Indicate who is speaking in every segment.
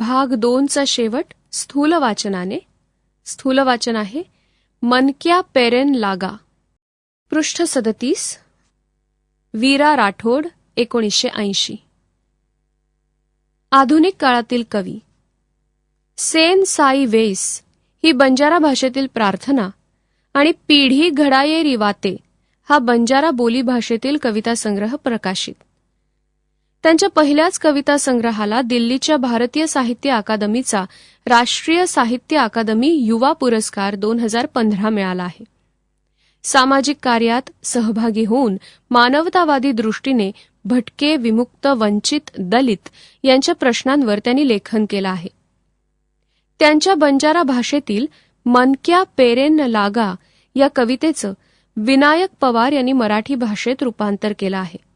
Speaker 1: भाग दोनचा शेवट स्थूल वाचनाने स्थूल वाचन आहे मनक्या पेरेन लागा. पृष्ठ सदतीस. वीरा राठोड एकोणीसशे ऐंशी. आधुनिक काळातील कवी. सेन साई वेस ही बंजारा भाषेतील प्रार्थना आणि पिढी घडाये रिवाते हा बंजारा बोली भाषेतील कविता संग्रह प्रकाशित. त्यांच्या पहिल्याच कविता संग्रहाला दिल्लीच्या भारतीय साहित्य अकादमीचा राष्ट्रीय साहित्य अकादमी युवा पुरस्कार दोन हजार पंधरा मिळाला आहे. सामाजिक कार्यात सहभागी होऊन मानवतावादी दृष्टीने भटके विमुक्त वंचित दलित यांच्या प्रश्नांवर त्यांनी लेखन केलं आहे. त्यांच्या बंजारा भाषेतील मनक्या पेरेन लागा या कवितेचं विनायक पवार यांनी मराठी भाषेत रूपांतर केलं आहे.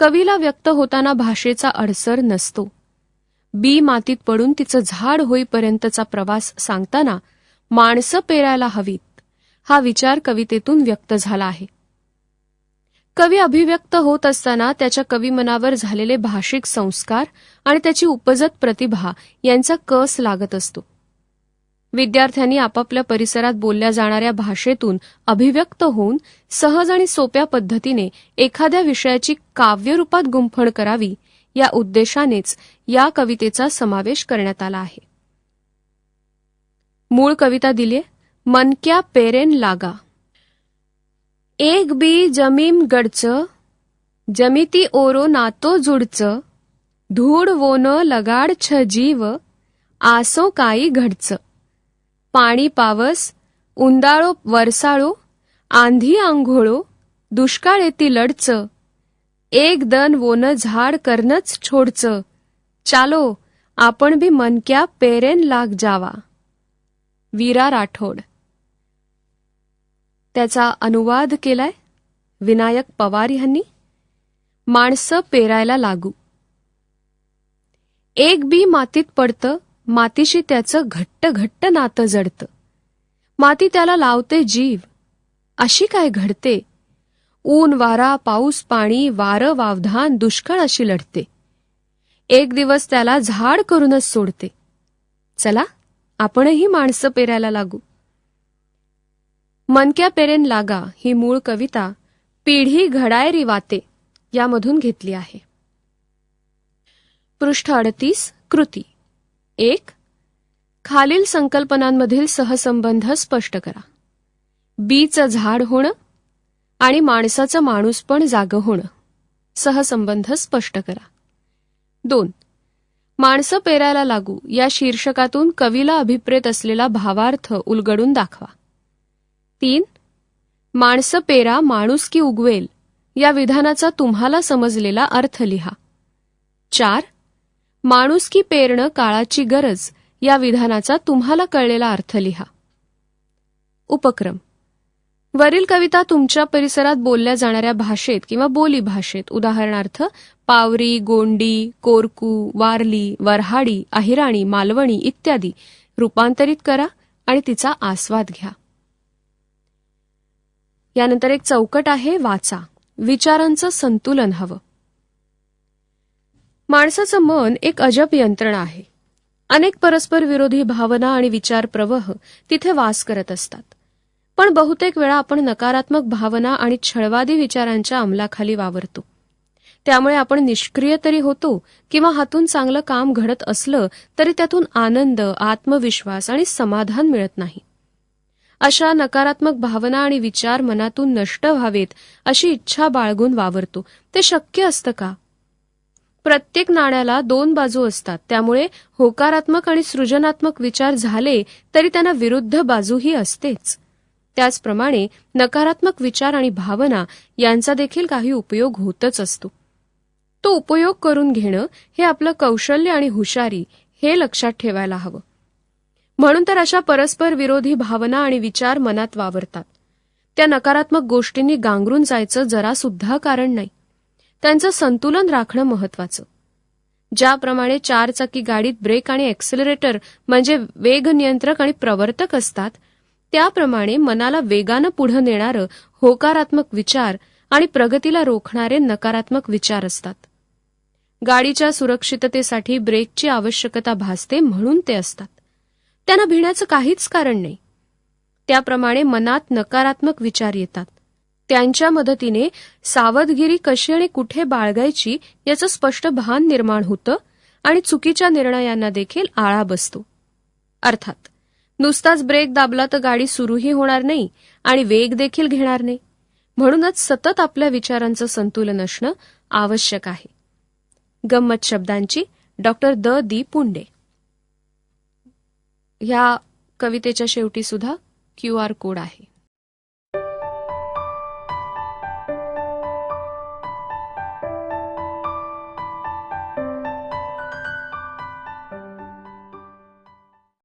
Speaker 1: कवीला व्यक्त होताना भाषेचा अडसर नसतो. बी मातीत पडून तिचं झाड होईपर्यंतचा प्रवास सांगताना माणसं पेरायला हवीत हा विचार कवितेतून व्यक्त झाला आहे. कवी अभिव्यक्त होत असताना त्याच्या कविमनावर झालेले भाषिक संस्कार आणि त्याची उपजत प्रतिभा यांचा कस लागत असतो. विद्यार्थ्यांनी आपापल्या परिसरात बोलल्या जाणाऱ्या भाषेतून अभिव्यक्त होऊन सहज आणि सोप्या पद्धतीने एखाद्या विषयाची काव्यरूपात गुंफण करावी या उद्देशानेच या कवितेचा समावेश करण्यात आला आहे. मूळ कविता दिलीय मनक्या पेरेन लागा. एक बी जमीम गडच जमिती ओरो नातो जुडच धूड वोन लगाड छ जीव आसो काई घडचं. पाणी पावस उंदाळो वरसाळो आंधी आंघोळो दुष्काळ येती लढचं. एक दन वोन झाड करणच छोडचं. चालो आपण बी मनक्या पेरेन लाग जावा. वीरा राठोड. त्याचा अनुवाद केलाय विनायक पवार यांनी माणसं पेरायला लागू. एक बी मातीत पडतं मातीशी त्याचं घट्ट घट्ट नातं जडतं. माती त्याला लावते जीव. अशी काय घडते? ऊन वारा पाऊस पाणी वारं वावधान दुष्काळ अशी लढते. एक दिवस त्याला झाड करूनच सोडते. चला आपणही माणसं पेरायला लागू. मनक्या पेरेन लागा ही मूळ कविता पिढी घडायरी वाते यामधून घेतली आहे. पृष्ठ अडतीस कृती. एक खालील संकल्पनांमधील सहसंबंध स्पष्ट करा. बीचं झाड होणं आणि माणसाचं माणूस पण जागं होणं. सहसंबंध स्पष्ट करा. दोन माणसं पेरायला लागू या शीर्षकातून कवीला अभिप्रेत असलेला भावार्थ उलगडून दाखवा. तीन माणसं पेरा माणूस की उगवेल या विधानाचा तुम्हाला समजलेला अर्थ लिहा. चार माणुसकी पेरणं काळाची गरज या विधानाचा तुम्हाला कळलेला अर्थ लिहा. उपक्रम. वरील कविता तुमच्या परिसरात बोलल्या जाणाऱ्या भाषेत किंवा बोली भाषेत उदाहरणार्थ पावरी गोंडी कोरकू वारली वरहाडी अहिराणी मालवणी इत्यादी रूपांतरित करा आणि तिचा आस्वाद घ्या. यानंतर एक चौकट आहे वाचा. विचारांचं संतुलन हवं. माणसाचं मन एक अजब यंत्रणा आहे. अनेक परस्पर विरोधी भावना आणि विचार प्रवाह तिथे वास करत असतात. पण बहुतेक वेळा आपण नकारात्मक भावना आणि छळवादी विचारांच्या अंमलाखाली वावरतो. त्यामुळे आपण निष्क्रिय तरी होतो किंवा हातून चांगलं काम घडत असलं तरी त्यातून आनंद आत्मविश्वास आणि समाधान मिळत नाही. अशा नकारात्मक भावना आणि विचार मनातून नष्ट व्हावेत अशी इच्छा बाळगून वावरतो. ते शक्य असतं का? प्रत्येक नाण्याला दोन बाजू असतात. त्यामुळे होकारात्मक आणि सृजनात्मक विचार झाले तरी त्यांना विरुद्ध बाजूही असतेच. त्याचप्रमाणे नकारात्मक विचार आणि भावना यांचा देखील काही उपयोग होतच असतो. तो उपयोग करून घेणं हे आपलं कौशल्य आणि हुशारी हे लक्षात ठेवायला हवं. म्हणून तर अशा परस्पर विरोधी भावना आणि विचार मनात वावरतात. त्या नकारात्मक गोष्टींनी गांगरून जायचं जरा सुद्धा कारण नाही. त्यांचं संतुलन राखणं महत्वाचं. ज्याप्रमाणे चारचाकी गाडीत ब्रेक आणि एक्सिलरेटर म्हणजे वेग नियंत्रक आणि प्रवर्तक असतात त्याप्रमाणे मनाला वेगानं पुढं नेणारं होकारात्मक विचार आणि प्रगतीला रोखणारे नकारात्मक विचार असतात. गाडीच्या सुरक्षिततेसाठी ब्रेकची आवश्यकता भासते म्हणून ते असतात. त्यांना भिण्याचं काहीच कारण नाही. त्याप्रमाणे मनात नकारात्मक विचार येतात. त्यांच्या मदतीने सावधगिरी कशी आणि कुठे बाळगायची याचं स्पष्ट भान निर्माण होतं आणि चुकीच्या निर्णयांना देखील आळा बसतो. अर्थात नुसताच ब्रेक दाबला तर गाडी सुरूही होणार नाही आणि वेग देखील घेणार नाही. म्हणूनच सतत आपल्या विचारांचं संतुलन असणं आवश्यक आहे. गंमत शब्दांची डॉक्टर द. दी. पुंडे. ह्या कवितेच्या शेवटी सुद्धा क्यू. आर. कोड आहे.